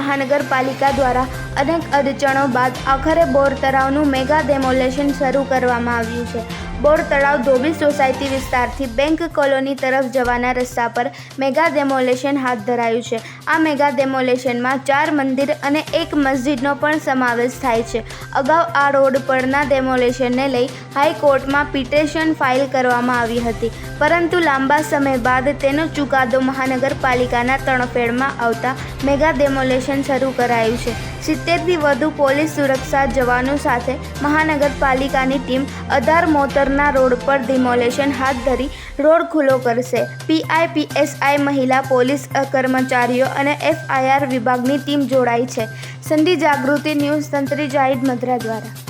મહાનગરપાલિકા દ્વારા અનેક અડચણો બાદ આખરે બોર તળાવનું મેગા ડેમોલેશન શરૂ કરવામાં આવ્યું છે. બોર તળાવ ધોબી સોસાયટી વિસ્તારથી બેંક કોલોની તરફ જવાના રસ્તા પર મેગા ડેમોલેશન હાથ ધરાયું છે. આ મેગા ડેમોલેશનમાં ચાર મંદિર અને એક મસ્જિદનો પણ સમાવેશ થાય છે. અગાઉ આ રોડ પરના ડેમોલેશનને લઈ હાઈકોર્ટમાં પિટિશન ફાઇલ કરવામાં આવી હતી. પરંતુ લાંબા સમય બાદ તેનો ચુકાદો મહાનગરપાલિકાના તણફેડમાં આવતા મેગા ડેમોલેશન શરૂ કરાયું છે. સિત્તેરથી વધુ પોલીસ સુરક્ષા જવાનો સાથે મહાનગરપાલિકાની ટીમ અધાર મોતરના રોડ પર ડિમોલેશન હાથ ધરી રોડ ખુલ્લો કરશે. પીઆઈ પીએસઆઈ મહિલા, પોલીસ કર્મચારીઓ અને એફઆઈઆર વિભાગની ટીમ જોડાઈ છે. સંધિ જાગૃતિ ન્યૂઝ તંત્રી જાહિદ મદ્રા દ્વારા.